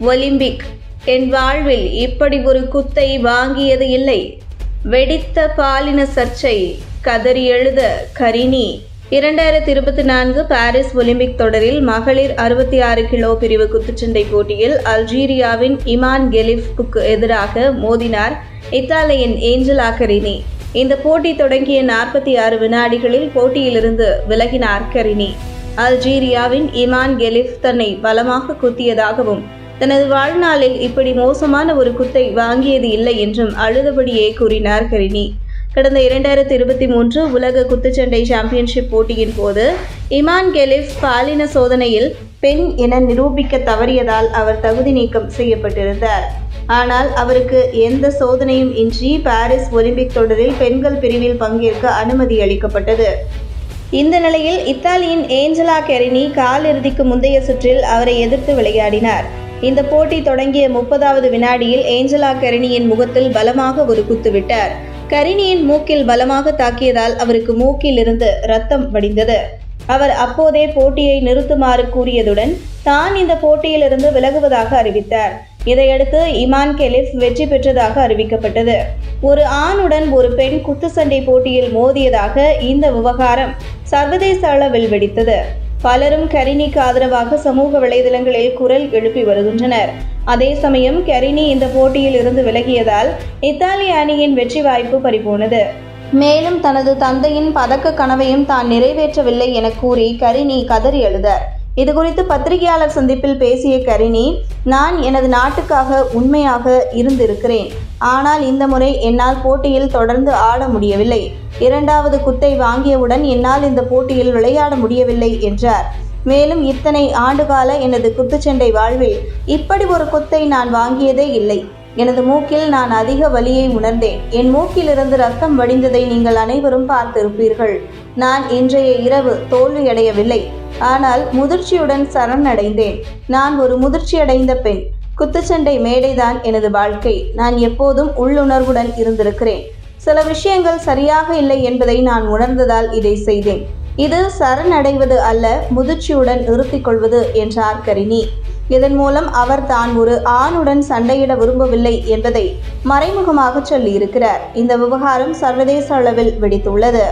Olympic. என் வாழ்வில் இப்படி ஒரு குத்தை வாங்கியது இல்லை. வெடித்த பாலின சர்ச்சை கதறி எழுத கரினி இரண்டாயிரத்தி இருபத்தி நான்கு பாரிஸ் ஒலிம்பிக் தொடரில் மகளிர் அறுபத்தி ஆறு கிலோ பிரிவு குத்துச்சண்டை போட்டியில் அல்ஜீரியாவின் இமான் கெலிஃப்க்கு எதிராக மோதினார் இத்தாலியின் ஏஞ்சலா கரினி இந்த போட்டி தொடங்கிய நாற்பத்தி ஆறு வினாடிகளில் போட்டியிலிருந்து விலகினார் கரினி அல்ஜீரியாவின் இமான் கெலிஃப் தன்னை பலமாக குத்தியதாகவும் தனது வாழ்நாளில் இப்படி மோசமான ஒரு குத்தை வாங்கியது இல்லை என்றும் அழுதபடியே கூறினார் கரிணி. கடந்த இரண்டாயிரத்தி இருபத்தி மூன்று உலக குத்துச்சண்டை சாம்பியன்ஷிப் போட்டியின் போது இமான் கெலிஃப் பாலின சோதனையில் பெண் என நிரூபிக்க தவறியதால் அவர் தகுதி நீக்கம் செய்யப்பட்டிருந்தார். ஆனால் அவருக்கு எந்த சோதனையும் இன்றி பாரிஸ் ஒலிம்பிக் தொடரில் பெண்கள் பிரிவில் பங்கேற்க அனுமதி அளிக்கப்பட்டது. இந்த நிலையில் இத்தாலியின் ஏஞ்சலா கெரினி காலிறுதிக்கு முந்தைய சுற்றில் அவரை எதிர்த்து விளையாடினார். இந்த போட்டி தொடங்கிய முப்பதாவது வினாடியில் ஏஞ்சலா கெரினியின் முகத்தில் பலமாக ஒரு குத்துவிட்டார் கரிணியின் மூக்கில் பலமாக தாக்கியதால் அவருக்கு மூக்கில் இருந்து ரத்தம் வடிந்தது. அவர் அப்போதே போட்டியை நிறுத்துமாறு கூறியதுடன் தான் இந்த போட்டியிலிருந்து விலகுவதாக அறிவித்தார். இதையடுத்து இமான் கெலிஃப் வெற்றி பெற்றதாக அறிவிக்கப்பட்டது. ஒரு ஆணுடன் ஒரு பெண் குத்துச்சண்டை போட்டியில் மோதியதாக இந்த விவகாரம் சர்வதேச அளவில் வெடித்தது. பலரும் கரினிக்கு ஆதரவாக சமூக வலைதளங்களில் குரல் எழுப்பி வருகின்றனர். அதே சமயம் கரினி இந்த போட்டியில் இருந்து விலகியதால் இத்தாலிய அணியின் வெற்றி வாய்ப்பு பறிபோனது. மேலும் தனது தந்தையின் பதக்க கனவையும் தான் நிறைவேற்றவில்லை என கூறி கரினி கதறி எழுதார். இதுகுறித்து பத்திரிகையாளர் சந்திப்பில் பேசிய கரினி நான் எனது நாட்டுக்காக உண்மையாக இருந்திருக்கிறேன். ஆனால் இந்த முறை என்னால் போட்டியில் தொடர்ந்து ஆட முடியவில்லை. இரண்டாவது குத்தை வாங்கியவுடன் என்னால் இந்த போட்டியில் விளையாட முடியவில்லை என்றார். மேலும் இத்தனை ஆண்டுகால எனது குத்துச்சண்டை வாழ்வில் இப்படி ஒரு குத்தை நான் வாங்கியதே இல்லை. எனது மூக்கில் நான் அதிக வலியை உணர்ந்தேன். என் மூக்கிலிருந்து ரத்தம் வடிந்ததை நீங்கள் அனைவரும் பார்த்திருப்பீர்கள். நான் இன்றைய இரவு தோல்வியடையவில்லை. ஆனால் முதிர்ச்சியுடன் சரணடைந்தேன் நான் ஒரு முதிர்ச்சியடைந்த பெண். குத்துச்சண்டை மேடைதான் எனது வாழ்க்கை. நான் எப்போதும் உள்ளுணர்வுடன் இருந்திருக்கிறேன். சில விஷயங்கள் சரியாக இல்லை என்பதை நான் உணர்ந்ததால் இதை செய்தேன். இது சரணடைவது அல்ல முதிர்ச்சியுடன் நிறுத்திக் கொள்வது என்றார் கரிணி. இதன் மூலம் அவர் தான் ஒரு ஆணுடன் சண்டையிட விரும்பவில்லை என்பதை மறைமுகமாக சொல்லியிருக்கிறார். இந்த விவகாரம் சர்வதேச அளவில் வெடித்துள்ளது.